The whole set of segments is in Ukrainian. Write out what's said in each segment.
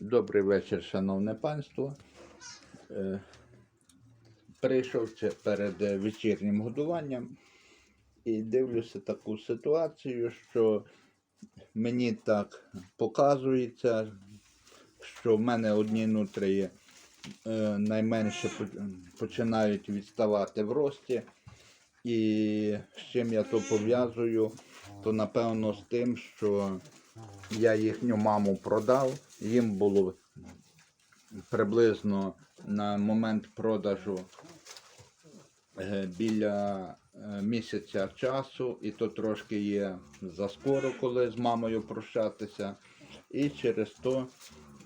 Добрий вечір, шановне панство. Е, Прийшов ще перед е, вечірнім годуванням і дивлюся таку ситуацію, що мені так показується, що в мене одні нутрії е, найменше починають відставати в рості. І з чим я то пов'язую, то напевно з тим, що я їхню маму продав. Їм було приблизно на момент продажу е, біля е, місяця часу, і то трошки є заскоро, коли з мамою прощатися. І через то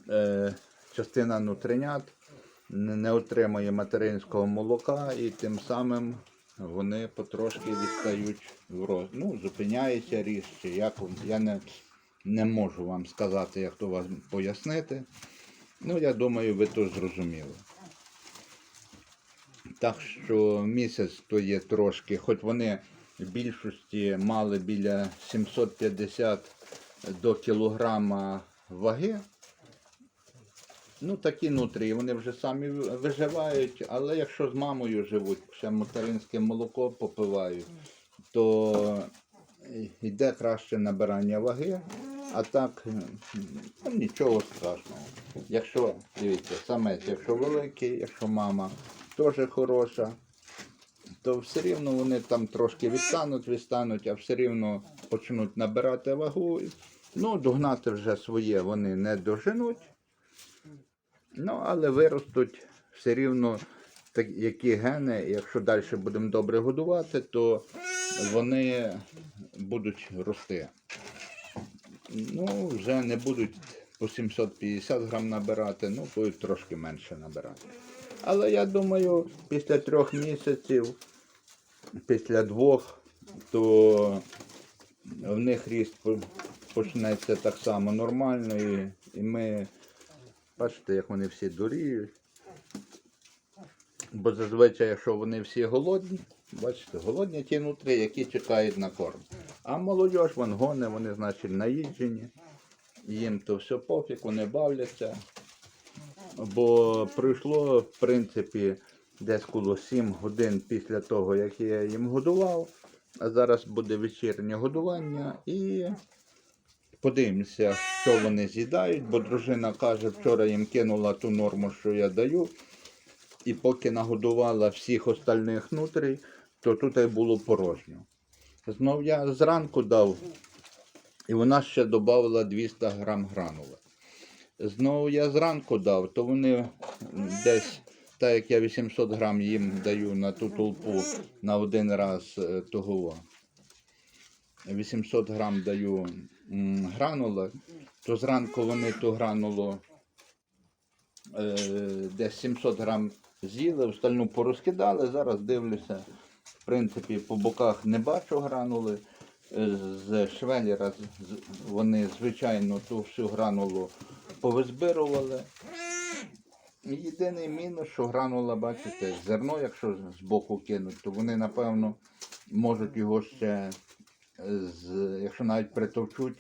е, частина нутринят не отримує материнського молока, і тим самим вони потрошки відстають в роз... Ну, зупиняється ріст, як я не, не можу вам сказати, як то вам пояснити. Ну, я думаю, ви то зрозуміли. Так що місяць то є трошки, хоч вони в більшості мали біля 750 до кілограма ваги. Ну, такі нутрії, вони вже самі виживають, але якщо з мамою живуть, ще материнське молоко попивають, то йде краще набирання ваги, а так ну, нічого страшного. Якщо, дивіться, самець, якщо великий, якщо мама теж хороша, то все рівно вони там трошки відстануть, відстануть, а все рівно почнуть набирати вагу. Ну, догнати вже своє вони не доженуть. Ну, але виростуть все рівно які гени, якщо далі будемо добре годувати, то вони будуть рости. Ну, вже не будуть по 750 грам набирати, ну, будуть трошки менше набирати. Але я думаю, після трьох місяців, після двох, то в них ріст почнеться так само нормально, і, і ми Бачите, як вони всі дуріють. Бо зазвичай, якщо вони всі голодні, бачите, голодні ті нутрі, які чекають на корм. А молодь вон гоне, вони, значить, наїджені. Їм то все пофіг, вони бавляться. Бо пройшло, в принципі, десь коло 7 годин після того, як я їм годував. А зараз буде вечірнє годування і Подивимося, що вони з'їдають, бо дружина каже, вчора їм кинула ту норму, що я даю. І поки нагодувала всіх остальних нутрій, то тут було порожньо. Знов я зранку дав, і вона ще додала 200 грам гранули. Знову я зранку дав, то вони десь, так як я 800 грам їм даю на ту толпу на один раз е, того. 800 грам даю гранула, то зранку вони ту гранулу е, десь 700 грам з'їли, остальну порозкидали. Зараз дивлюся, в принципі, по боках не бачу гранули. Е, З швеллера вони, звичайно, ту всю гранулу повизбирували. Єдиний мінус, що гранула, бачите, зерно, якщо з боку кинуть, то вони, напевно, можуть його ще з, якщо навіть притовчуть,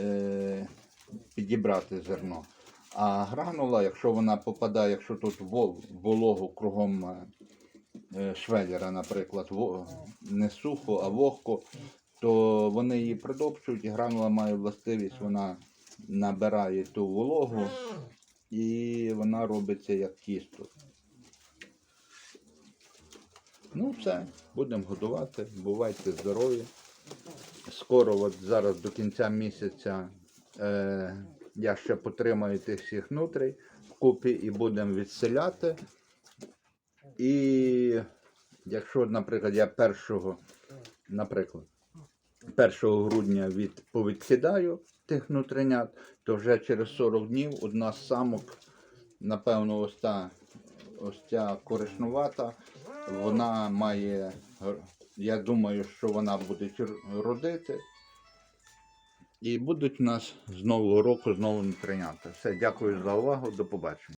е, підібрати зерно. А гранула, якщо вона попадає, якщо тут во- вологу кругом е, е, швеллера, наприклад, не сухо, а вогко, то вони її притопчують, і гранула має властивість, вона набирає ту вологу і вона робиться як тісто. Ну, все, будемо годувати. Бувайте здорові. Скоро, от зараз до кінця місяця, е, я ще потримаю тих всіх нутрій вкупі і будемо відселяти. І якщо, наприклад, я першого, наприклад, 1 грудня від, повідкидаю тих нутринят, то вже через 40 днів одна з самок, напевно, ось та, ось ця коричнувата, вона має, я думаю, що вона буде родити. І будуть у нас з нового року знову нутринята. Все, дякую за увагу, до побачення.